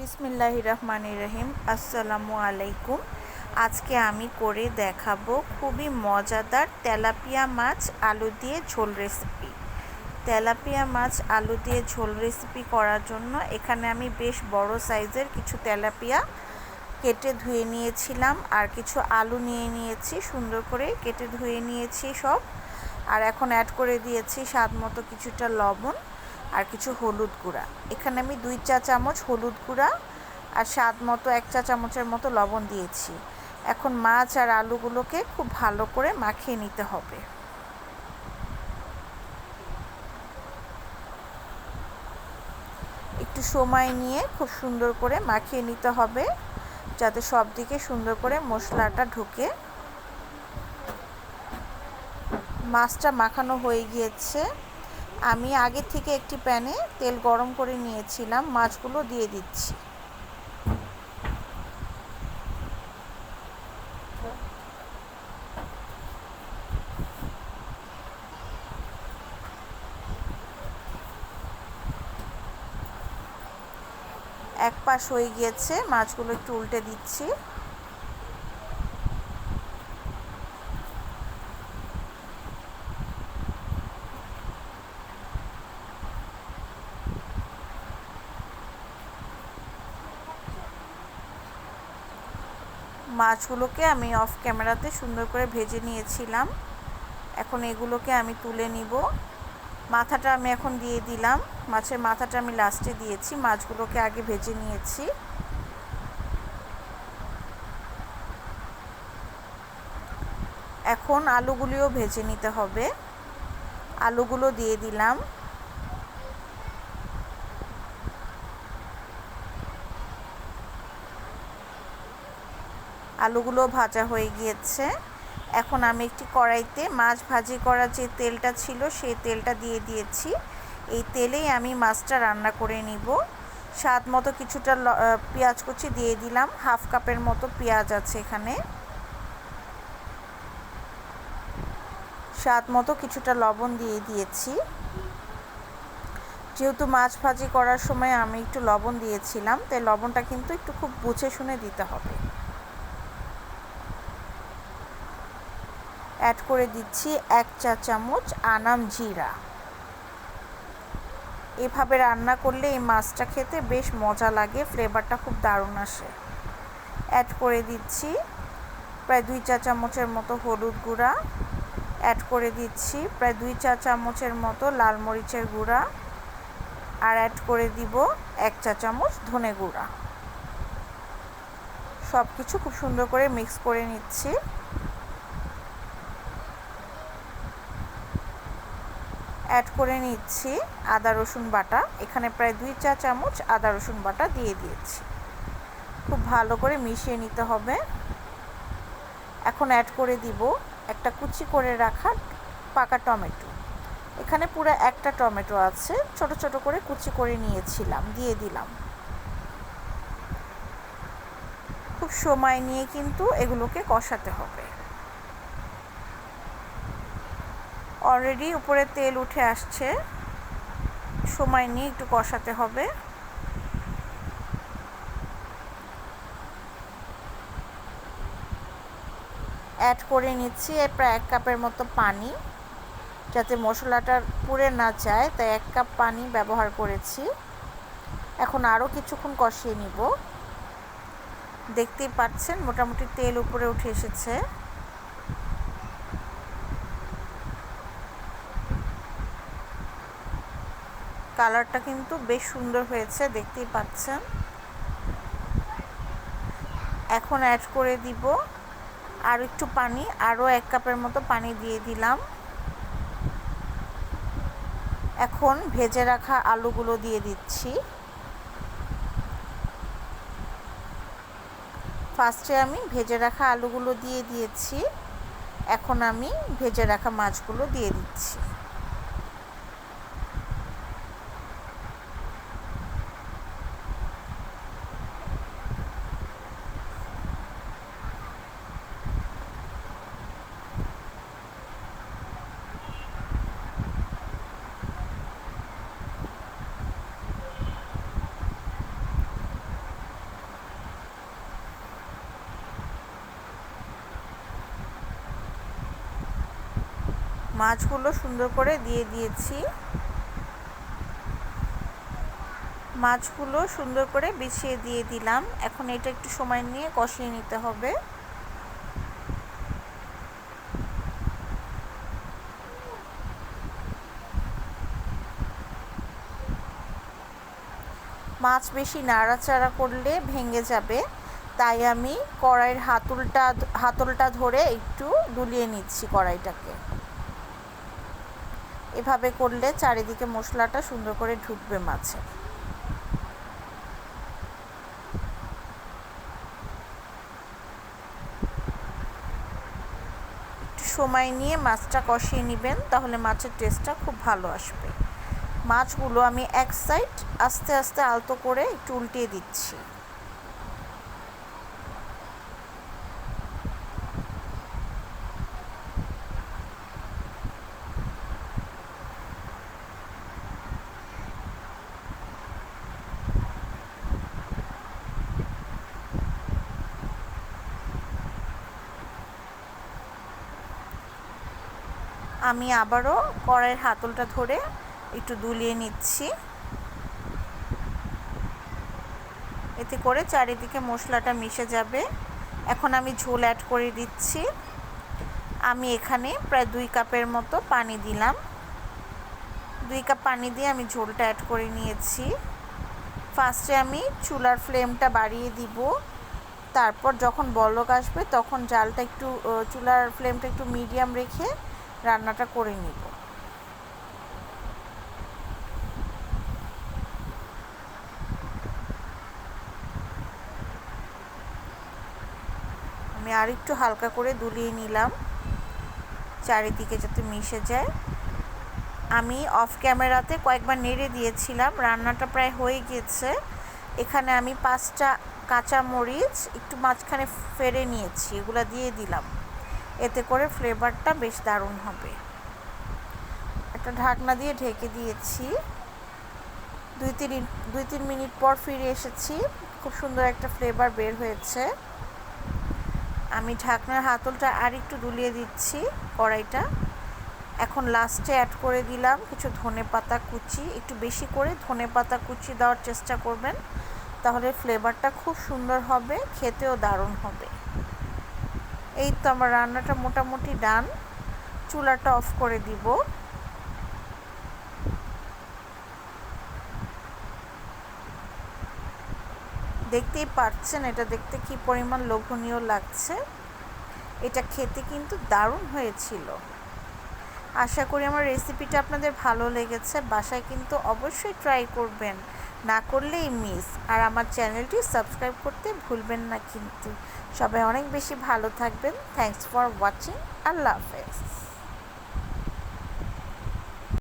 বিসমিল্লাহ রহমান রহিম। আসসালামু আলাইকুম। আজকে আমি করে দেখাবো খুবই মজাদার তেলাপিয়া মাছ আলু দিয়ে ঝোল রেসিপি তেলাপিয়া মাছ আলু দিয়ে ঝোল রেসিপি করার জন্য এখানে আমি বেশ বড় সাইজের কিছু তেলাপিয়া কেটে ধুয়ে নিয়েছিলাম আর কিছু আলু নিয়ে নিয়েছি, সুন্দর করে কেটে ধুয়ে নিয়েছি সব। আর এখন অ্যাড করে দিয়েছি স্বাদ মতো কিছুটা লবণ। আর কিছু হলুদ গুঁড়া। এখানে আমি দুই চা চামচ হলুদ গুঁড়া আর স্বাদ মতো এক চা চামচের মতো লবণ দিয়েছি। এখন মাছ আর আলুগুলোকে খুব ভালো করে মাখিয়ে নিতে হবে। একটু সময় নিয়ে খুব সুন্দর করে মাখিয়ে নিতে হবে, যাতে সব দিকে সুন্দর করে মশলাটা ঢুকে। মাছটা মাখানো হয়ে গিয়েছে। আমি আগে থেকে একটি প্যানে তেল গরম করে নিয়েছিলাম, মাছগুলো দিয়ে দিচ্ছি। এক পাশ হয়ে গিয়েছে, মাছগুলো একটু উল্টে দিচ্ছি। মাছগুলোকে আমি অফ ক্যামেরাতে সুন্দর করে ভেজে নিয়েছিলাম। এখন এগুলোকে আমি তুলে নিব। মাথাটা আমি এখন দিয়ে দিলাম। মাছের মাথাটা আমি লাস্টে দিয়েছি। মাছগুলোকে আগে ভেজে নিয়েছি। এখন আলুগুলিও ভেজে নিতে হবে। আলুগুলো দিয়ে দিলাম। আলুগুলো ভাজা হয়ে গিয়েছে। এখন আমি একটি কড়াইতে মাছ ভাজি করা যে তেলটা ছিল সেই তেলটা দিয়ে দিয়েছি। এই তেলেই আমি মাছটা রান্না করে নিব। স্বাদ মতো কিছুটা পেঁয়াজ কুচি দিয়ে দিলাম। হাফ কাপের মতো পেঁয়াজ আছে এখানে। স্বাদ মতো কিছুটা লবণ দিয়ে দিয়েছি। যেহেতু মাছ ভাজি করার সময় আমি একটু লবণ দিয়েছিলাম, তাই লবণটা কিন্তু একটু খুব বুঝে শুনে দিতে হবে। অ্যাড করে দিচ্ছি এক চা চামচ আনাম জিরা। এভাবে রান্না করলে এই মাছটা খেতে বেশ মজা লাগে ফ্লেভারটা খুব দারুণ আসে। অ্যাড করে দিচ্ছি প্রায় দুই চা চামচের মতো হলুদ গুঁড়া। অ্যাড করে দিচ্ছি প্রায় দুই চা চামচের মতো লাল মরিচের গুঁড়া। আর অ্যাড করে দিব এক চা চামচ ধনে গুঁড়া। সব কিছু খুব সুন্দর করে মিক্স করে নিচ্ছি। অ্যাড করে নিচ্ছি আদা, রসুন বাটা। এখানে প্রায় দুই চা চামচ আদা, রসুন বাটা দিয়ে দিয়েছি। খুব ভালো করে মিশিয়ে নিতে হবে। এখন অ্যাড করে দিব একটা কুচি করে রাখা পাকা টমেটো। এখানে পুরো একটা টমেটো আছে, ছোট ছোট করে কুচি করে নিয়েছিলাম, দিয়ে দিলাম। খুব সময় নিয়ে কিন্তু এগুলোকে কষাতে হবে। অলরেডি উপরে তেল উঠে আসছে। সময় নিয়ে একটু কষাতে হবে। অ্যাড করে নিচ্ছি প্রায় এক কাপের মতো পানি। যাতে মশলাটা পুড়ে না যায়, তাই এক কাপ পানি ব্যবহার করেছি। এখন আরও কিছুক্ষণ কষিয়ে নিব। দেখতেই পাচ্ছেন, মোটামুটি তেল উপরে উঠে এসেছে। কালারটা কিন্তু বেশ সুন্দর হয়েছে, দেখতেই পাচ্ছেন। এখন অ্যাড করে দিব। আর একটু পানি আরও এক কাপের মতো পানি দিয়ে দিলাম। এখন ভেজে রাখা আলুগুলো দিয়ে দিচ্ছি। ফার্স্টে আমি ভেজে রাখা আলুগুলো দিয়ে দিয়েছি। এখন আমি ভেজে রাখা মাছগুলো দিয়ে দিচ্ছি। মাছগুলো সুন্দর করে দিয়ে দিয়েছি। মাছগুলো সুন্দর করে বিছিয়ে দিয়ে দিলাম। এখন এটা একটু সময় নিয়ে কষিয়ে নিতে হবে। মাছ বেশি নাড়াচাড়া করলে ভেঙে যাবে। তাই আমি কড়াইয়ের হাতলটা হাতলটা ধরে একটু দুলিয়ে নিচ্ছি কড়াইটাকে। এভাবে করলে চারিদিকে মশলাটা সুন্দর করে ঢুকবে মাছে। সময় নিয়ে মাছটা কষিয়ে নেবেন, তাহলে মাছের টেস্টটা খুব ভালো আসবে। মাছগুলো আমি এক সাইড আস্তে আস্তে আলতো করে একটু উল্টিয়ে দিচ্ছি। আমি আবারও কড়াইয়ের হাতলটা ধরে একটু দুলিয়ে নিচ্ছি। এতে করে চারিদিকে মশলাটা মিশে যাবে। এখন আমি ঝোল অ্যাড করে দিচ্ছি। আমি এখানে প্রায় দুই কাপের মতো পানি দিলাম। দুই কাপ পানি দিয়ে আমি ঝোলটা অ্যাড করে নিয়েছি। ফার্স্টে আমি চুলার ফ্লেমটা বাড়িয়ে দিব। তারপর যখন বলক আসবে তখন জালটা একটু চুলার ফ্লেমটা একটু মিডিয়াম রেখে রান্নাটা করে নিব। আমি আর একটু হালকা করে দুলিয়ে নিলাম, চারিদিকে যাতে মিশে যায়। আমি অফ ক্যামেরাতে কয়েকবার নেড়ে দিয়েছিলাম, রান্নাটা প্রায় হয়ে গিয়েছে। এখানে আমি পাঁচটা কাঁচা মরিচ একটু মাঝখানে ফেরে নিয়েছি, এগুলো দিয়ে দিলাম। এতে করে ফ্লেভারটা বেশ দারুণ হবে। একটা ঢাকনা দিয়ে ঢেকে দিয়েছি। দুই তিন দুই তিন মিনিট পর ফিরে এসেছি। খুব সুন্দর একটা ফ্লেভার বের হয়েছে। আমি ঢাকনার হাতলটা আর একটু দুলিয়ে দিচ্ছি কড়াইটা। এখন লাস্টে অ্যাড করে দিলাম কিছু ধনে পাতা কুচি। একটু বেশি করে ধনে পাতা কুচি দেওয়ার চেষ্টা করবেন, তাহলে ফ্লেভারটা খুব সুন্দর হবে, খেতেও দারুণ হবে। এই তো আমার রান্নাটা মোটামুটি ডান। চুলাটা অফ করে দিব। দেখতেই পাচ্ছেন এটা দেখতে কি পরিমাণ লোভনীয় লাগছে। এটা খেতে কিন্তু দারুণ হয়েছিল। আশা করি আমার রেসিপিটা আপনাদের ভালো লেগেছে। বাসায় কিন্তু অবশ্যই ট্রাই করবেন। না করলেই মিস আর আমার চ্যানেলটি সাবস্ক্রাইব করতে ভুলবেন না কিন্তু। সবাই অনেক বেশি ভালো থাকবেন। থ্যাংকস ফর ওয়াচিং আল্লাহ হাফেজ।